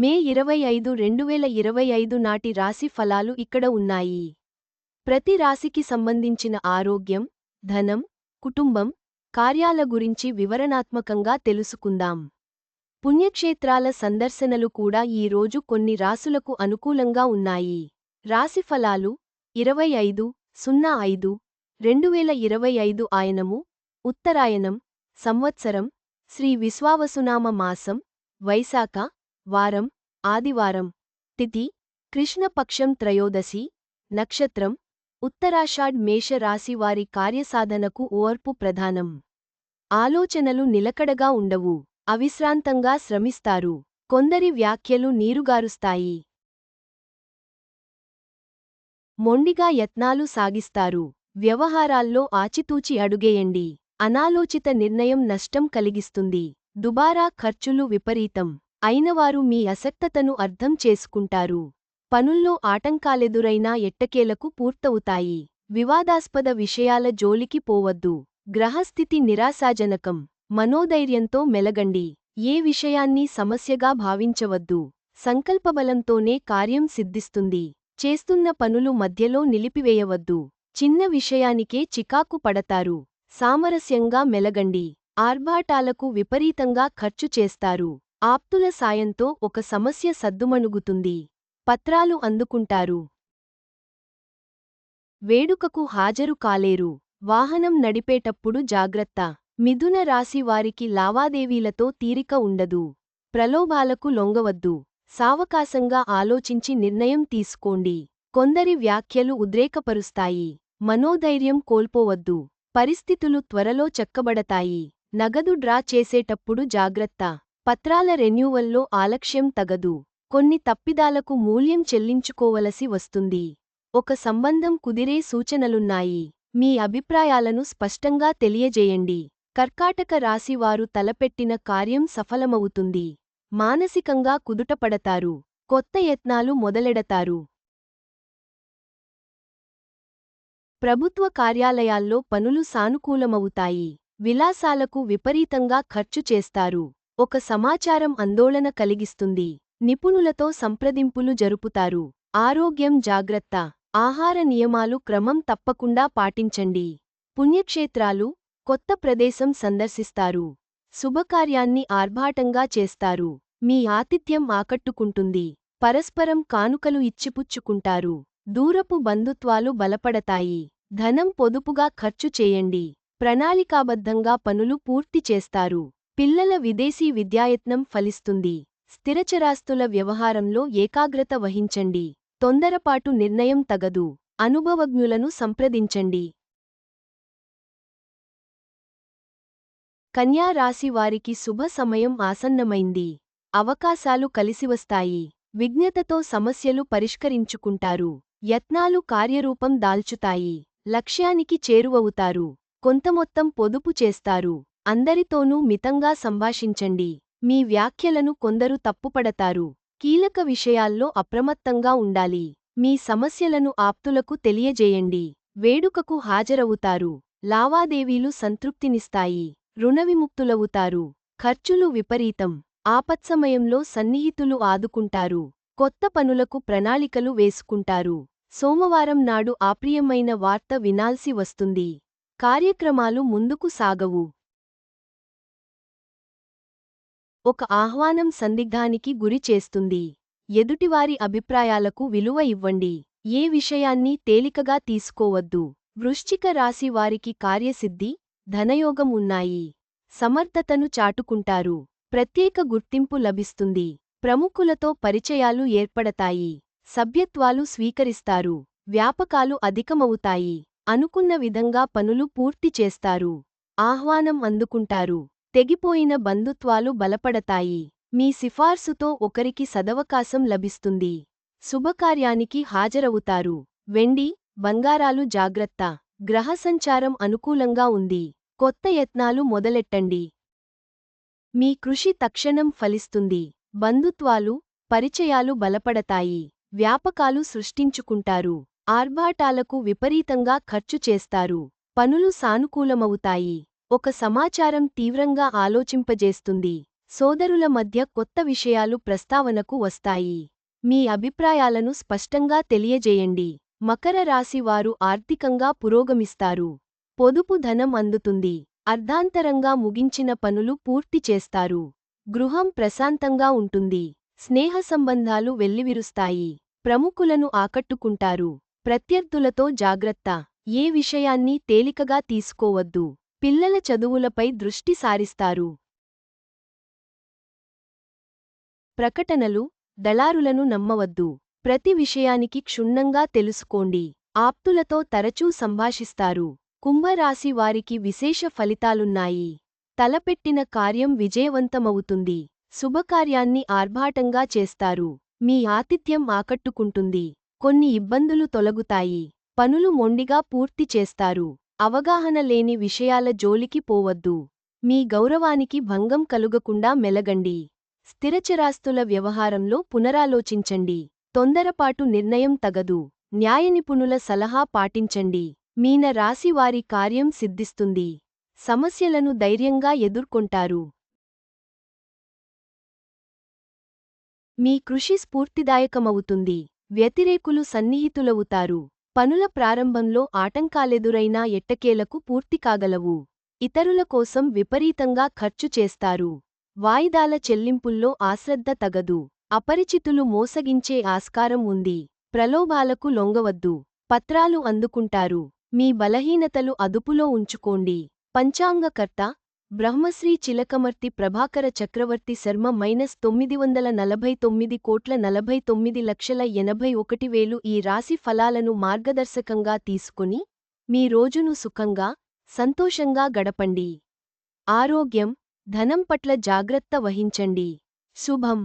మే ఇరవై ఐదు రెండువేల ఇరవై ఐదు నాటి రాశి ఫలాలు ఇక్కడ ఉన్నాయి. ప్రతి రాశికి సంబంధించిన ఆరోగ్యం ధనం కుటుంబం కార్యాల గురించి వివరణాత్మకంగా తెలుసుకుందాం. పుణ్యక్షేత్రాల సందర్శనలు కూడా ఈ రోజు కొన్ని రాసులకు అనుకూలంగా ఉన్నాయి. రాశి ఫలాలు ఇరవై ఐదు సున్నా ఐదు రెండువేల ఇరవై ఐదు ఆయనము ఉత్తరాయణం సంవత్సరం శ్రీ విశ్వావసునామ మాసం వైశాఖ వారం ఆదివారం తిథి కృష్ణపక్షం త్రయోదశి నక్షత్రం ఉత్తరాషాఢ్ మేష రాశి వారి కార్యసాధనకు ఓర్పు ప్రధానం. ఆలోచనలు నిలకడగా ఉండవు అవిశ్రాంతంగా శ్రమిస్తారు కొందరి వ్యాఖ్యలు నీరుగారుస్తాయి. మొండిగా యత్నాలు సాగిస్తారు వ్యవహారాల్లో ఆచితూచి అడుగేయండి అనాలోచిత నిర్ణయం నష్టం కలిగిస్తుంది దుబారా ఖర్చులు విపరీతం. అయినవారు మీ అసక్తతను అర్థం చేసుకుంటారు. పనుల్లో ఆటంకాలెదురైనా ఎట్టకేలకు పూర్తవుతాయి. వివాదాస్పద విషయాల జోలికి పోవద్దు. గ్రహస్థితి నిరాశాజనకం. మనోధైర్యంతో మెలగండి. ఏ విషయాన్ని సమస్యగా భావించవద్దు. సంకల్పబలంతోనే కార్యం సిద్ధిస్తుంది. చేస్తున్న పనులు మధ్యలో నిలిపివేయవద్దు. చిన్న విషయానికే చికాకు పడతారు. సామరస్యంగా మెలగండి. ఆర్భాటాలకు విపరీతంగా ఖర్చు చేస్తారు. ఆప్తుల సాయంతో ఒక సమస్య సద్దుమణుగుతుంది. పత్రాలు అందుకుంటారు. వేడుకకు హాజరు కాలేరు. వాహనం నడిపేటప్పుడు జాగ్రత్త. మిథున రాశి వారికి లావాదేవీలతో తీరిక ఉండదు. ప్రలోభాలకు లొంగవద్దు. సావకాశంగా ఆలోచించి నిర్ణయం తీసుకోండి. కొందరి వ్యాఖ్యలు ఉద్రేకపరుస్తాయి. మనోధైర్యం కోల్పోవద్దు. పరిస్థితులు త్వరలో చెక్కబడతాయి. నగదు డ్రా చేసేటప్పుడు జాగ్రత్త. పత్రాల రెన్యూవల్లో ఆలక్ష్యం తగదు. కొన్ని తప్పిదాలకు మూల్యం చెల్లించుకోవలసి వస్తుంది. ఒక సంబంధం కుదిరే సూచనలున్నాయి. మీ అభిప్రాయాలను స్పష్టంగా తెలియజేయండి. కర్కాటక రాశివారు తలపెట్టిన కార్యం సఫలమవుతుంది. మానసికంగా కుదుటపడతారు. కొత్త యత్నాలు మొదలెడతారు. ప్రభుత్వ కార్యాలయాల్లో పనులు సానుకూలమవుతాయి. విలాసాలకు విపరీతంగా ఖర్చు చేస్తారు. ఒక సమాచారం ఆందోళన కలిగిస్తుంది. నిపుణులతో సంప్రదింపులు జరుపుతారు. ఆరోగ్యం జాగ్రత్త. ఆహార నియమాలు క్రమం తప్పకుండా పాటించండి. పుణ్యక్షేత్రాలు కొత్త ప్రదేశం సందర్శిస్తారు. శుభకార్యాన్ని ఆర్భాటంగా చేస్తారు. మీ ఆతిథ్యం ఆకట్టుకుంటుంది. పరస్పరం కానుకలు ఇచ్చిపుచ్చుకుంటారు. దూరపు బంధుత్వాలు బలపడతాయి. ధనం పొదుపుగా ఖర్చు చేయండి. ప్రణాళికాబద్ధంగా పనులు పూర్తి చేస్తారు. పిల్లల విదేశీ విద్యాయత్నం ఫలిస్తుంది. స్థిరచరాస్తుల వ్యవహారంలో ఏకాగ్రత వహించండి. తొందరపాటు నిర్ణయం తగదు. అనుభవజ్ఞులను సంప్రదించండి. కన్యా రాశి వారికి శుభ సమయం ఆసన్నమైంది. అవకాశాలు కలిసివస్తాయి విజ్ఞతతో సమస్యలు పరిష్కరించుకుంటారు. యత్నాలు కార్యరూపం దాల్చుతాయి. లక్ష్యానికి చేరువవుతారు. కొంతమొత్తం పొదుపు చేస్తారు. అందరితోనూ మితంగా సంభాషించండి. మీ వ్యాఖ్యలను కొందరు తప్పుపడతారు. కీలక విషయాల్లో అప్రమత్తంగా ఉండాలి. మీ సమస్యలను ఆప్తులకు తెలియజేయండి. వేడుకకు హాజరవుతారు. లావాదేవీలు సంతృప్తినిస్తాయి. రుణవిముక్తులవుతారు. ఖర్చులు విపరీతం. ఆపత్సమయంలో సన్నిహితులు ఆదుకుంటారు. కొత్త పనులకు ప్రణాళికలు వేసుకుంటారు. సోమవారం నాడు ఆప్రియమైన వార్త వినాల్సి వస్తుంది. కార్యక్రమాలు ముందుకు సాగవు. ఒక ఆహ్వానం సందిగ్ధానికి గురి చేస్తుంది. ఎదుటివారి అభిప్రాయాలకు విలువ ఇవ్వండి. ఏ విషయాన్ని తేలికగా తీసుకోవద్దు. వృశ్చిక రాశి వారికి కార్యసిద్ధి ధనయోగం ఉన్నాయి. సమర్థతను చాటుకుంటారు. ప్రత్యేక గుర్తింపు లభిస్తుంది. ప్రముఖులతో పరిచయాలు ఏర్పడతాయి. సభ్యత్వాలు స్వీకరిస్తారు. వ్యాపకాలు అధికమవుతాయి. అనుకున్న విధంగా పనులు పూర్తి చేస్తారు. ఆహ్వానం అందుకుంటారు. తెగిపోయిన బంధుత్వాలు బలపడతాయి. మీ సిఫార్సుతో ఒకరికి సదవకాశం లభిస్తుంది. శుభకార్యానికి హాజరవుతారు. వెండి బంగారాలు జాగ్రత్త. గ్రహ సంచారం అనుకూలంగా ఉంది. కొత్త యత్నాలు మొదలెట్టండి. మీ కృషి తక్షణం ఫలిస్తుంది. బంధుత్వాలు పరిచయాలు బలపడతాయి. వ్యాపకాలు సృష్టించుకుంటారు. ఆర్భాటాలకు విపరీతంగా ఖర్చు చేస్తారు. పనులు సానుకూలమవుతాయి. ఒక సమాచారం తీవ్రంగా ఆలోచింపజేస్తుంది. సోదరుల మధ్య కొత్త విషయాలు ప్రస్తావనకు వస్తాయి. మీ అభిప్రాయాలను స్పష్టంగా తెలియజేయండి. మకర రాశి వారు ఆర్థికంగా పురోగమిస్తారు. పొదుపు ధనం అందుతుంది. అర్ధాంతరంగా ముగించిన పనులు పూర్తి చేస్తారు. గృహం ప్రశాంతంగా ఉంటుంది. స్నేహ సంబంధాలు వెల్లివిరుస్తాయి. ప్రముఖులను ఆకట్టుకుంటారు. ప్రత్యర్థులతో జాగ్రత్త. ఏ విషయాన్ని తేలికగా తీసుకోవద్దు. పిల్లల చదువులపై దృష్టి సారిస్తారు. ప్రకటనలు దళారులను నమ్మవద్దు. ప్రతి విషయానికి క్షుణ్ణంగా తెలుసుకోండి. ఆప్తులతో తరచూ సంభాషిస్తారు. కుంభరాశి వారికి విశేష ఫలితాలున్నాయి. తలపెట్టిన కార్యం విజయవంతమవుతుంది. శుభకార్యాన్ని ఆర్భాటంగా చేస్తారు. మీ ఆతిథ్యం ఆకట్టుకుంటుంది. కొన్ని ఇబ్బందులు తొలగుతాయి. పనులు మొండిగా పూర్తి చేస్తారు. అవగాహన లేని విషయాల జోలికి పోవద్దు. మీ గౌరవానికి భంగం కలుగకుండా మెలగండి. స్థిరచరాస్తుల వ్యవహారంలో పునరాలోచించండి. తొందరపాటు నిర్ణయం తగదు. న్యాయనిపుణుల సలహా పాటించండి. మీన రాశివారి కార్యం సిద్ధిస్తుంది. సమస్యలను ధైర్యంగా ఎదుర్కొంటారు. మీ కృషి స్ఫూర్తిదాయకమవుతుంది. వ్యతిరేకులు సన్నిహితులవుతారు. పనుల ప్రారంభంలో ఆటంకాలెదురైనా ఎట్టకేలకు పూర్తి కాగలవు. ఇతరుల కోసం విపరీతంగా ఖర్చు చేస్తారు. వాయిదాల చెల్లింపుల్లో ఆశ్రద్ధ తగదు. అపరిచితులు మోసగించే ఆస్కారం ఉంది. ప్రలోభాలకు లొంగవద్దు. పత్రాలు అందుకుంటారు. మీ బలహీనతలు అదుపులో ఉంచుకోండి. పంచాంగకర్త బ్రహ్మశ్రీ చిలకమర్తి ప్రభాకర చక్రవర్తి శర్మ మైనస్ తొమ్మిది వందల నలభై తొమ్మిది కోట్ల నలభై తొమ్మిది లక్షల ఎనభై ఒకటి వేలు ఈ రాశి ఫలాలను మార్గదర్శకంగా తీసుకుని మీ రోజును సుఖంగా సంతోషంగా గడపండి. ఆరోగ్యం ధనం పట్ల జాగ్రత్త వహించండి. శుభం.